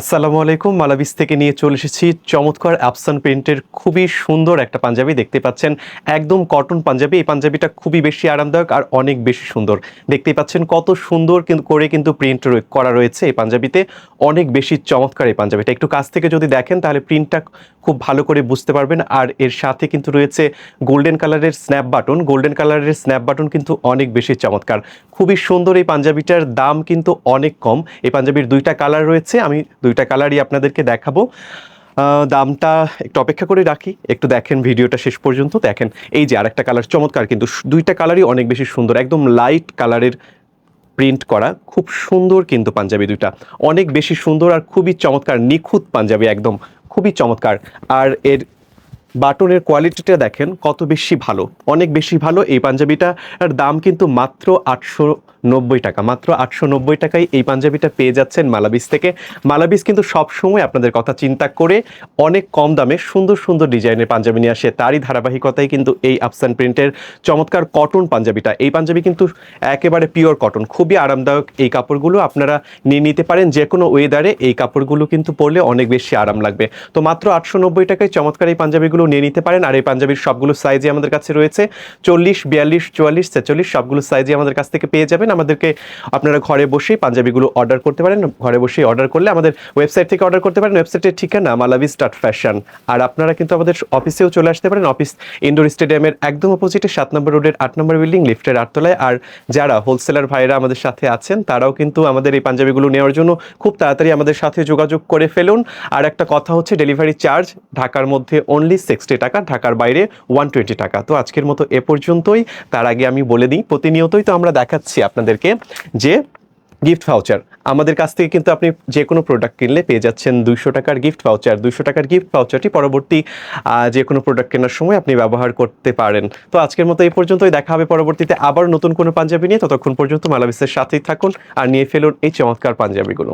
আসসালামু আলাইকুম। মালাবিস থেকে নিয়ে চলে এসেছি চমৎকার অ্যাপসান প্রিন্টের খুবই সুন্দর একটা পাঞ্জাবি। দেখতে পাচ্ছেন একদম কটন পাঞ্জাবি। এই পাঞ্জাবিটা খুবই বেশি আরামদায়ক আর অনেক বেশি সুন্দর। দেখতেই পাচ্ছেন কত সুন্দর কিন্তু করে কিন্তু প্রিন্ট করা রয়েছে এই পাঞ্জাবিতে। অনেক বেশি চমৎকার এই পাঞ্জাবিটা। একটু কাছ থেকে যদি দেখেন তাহলে প্রিন্টটা খুব ভালো করে বুঝতে পারবেন। আর এর সাথে কিন্তু রয়েছে গোল্ডেন কালারের স্ন্যাপ বাটন। গোল্ডেন কালারের স্ন্যাপ বাটন কিন্তু অনেক বেশি চমৎকার। খুবই সুন্দর এই পাঞ্জাবিটার দাম কিন্তু অনেক কম। এই পাঞ্জাবির দুইটা কালার রয়েছে। আমি দুইটা কালারই আপনাদেরকে দেখাবো। দামটা একটু অপেক্ষা করে রাখি। একটু দেখেন ভিডিওটা শেষ পর্যন্ত দেখেন। এই যে আরেকটা কালার চমৎকার কিন্তু দুইটা কালারই অনেক বেশি সুন্দর, একদম লাইট কালারের প্রিন্ট করা। খুব সুন্দর কিন্তু পাঞ্জাবি দুইটা। অনেক বেশি সুন্দর আর খুবই চমৎকার, নিখুঁত পাঞ্জাবি একদম, খুবই চমৎকার। আর এর বাটনের কোয়ালিটিটা দেখেন কত বেশি ভালো, অনেক বেশি ভালো। এই পাঞ্জাবিটার দাম কিন্তু মাত্র আটশো নব্বই টাকা। মাত্র আটশো নব্বই টাকায় এই পাঞ্জাবিটা পেয়ে যাচ্ছেন মালাবিস থেকে। মালাবিস কিন্তু সবসময় আপনাদের কথা চিন্তা করে অনেক কম দামে সুন্দর সুন্দর ডিজাইনের পাঞ্জাবি নিয়ে আসে। তারই ধারাবাহিকতায় কিন্তু এই আফসান প্রিন্টের চমৎকার কটন পাঞ্জাবিটা। এই পাঞ্জাবি কিন্তু একেবারে পিওর কটন খুবই আরামদায়ক এই কাপড়গুলো আপনারা নিয়ে নিতে পারেন যে কোনো ওয়েদারে এই কাপড়গুলো কিন্তু পরলে অনেক বেশি আরাম লাগবে। তো মাত্র আটশো নব্বই টাকায় চমৎকার এই পাঞ্জাবিগুলো নিয়ে নিতে পারেন। আর এই পাঞ্জাবির সবগুলো সাইজই আমাদের কাছে রয়েছে। চল্লিশ, বিয়াল্লিশ, চুয়াল্লিশ, ছেচল্লিশ সবগুলো সাইজই আমাদের কাছ থেকে পেয়ে যাবেন। আমাদেরকে আপনারা ঘরে বসেই পাঞ্জাবিগুলো অর্ডার করতে পারেন। ঘরে বসেই অর্ডার করলে আমাদের ওয়েবসাইট থেকে অর্ডার করতে পারেন। ওয়েবসাইটের ঠিকানা মালাবিস ডট ফ্যাশন আর আপনারা কিন্তু আমাদের অফিসেও চলে আসতে পারেন। অফিস ইনডোর স্টেডিয়ামের একদম অপোজিটে সাত নম্বর রোডের আট নম্বর বিল্ডিং লিফটের আটতলায়। আর যারা হোলসেলার ভাইরা আমাদের সাথে আছেন, তারাও কিন্তু আমাদের এই পাঞ্জাবিগুলো নেওয়ার জন্য খুব তাড়াতাড়ি আমাদের সাথে যোগাযোগ করে ফেলুন। আর একটা কথা হচ্ছে ডেলিভারি চার্জ ঢাকার মধ্যে অনলি সিক্সটি টাকা, ঢাকার বাইরে ওয়ান টোয়েন্টি টাকা। তো আজকের মতো এ পর্যন্তই। তার আগে আমি বলে দিই, প্রতিনিয়তই তো আমরা দেখাচ্ছি আপনাদেরকে যে গিফট ভাউচার আমাদের কাছ থেকে কিন্তু আপনি যে কোনো প্রোডাক্ট কিনলে পেয়ে যাচ্ছেন দুইশো টাকার গিফট ভাউচার দুইশো টাকার গিফট ভাউচারটি পরবর্তী যে কোনো প্রোডাক্ট কেনার সময় আপনি ব্যবহার করতে পারেন। তো আজকের মতো এই পর্যন্তই, দেখা হবে পরবর্তীতে আবার নতুন কোনো পাঞ্জাবি নিয়ে। ততক্ষণ পর্যন্ত মালাবিসের সাথেই থাকুন আর নিয়ে ফেলুন এই চমৎকার পাঞ্জাবিগুলো।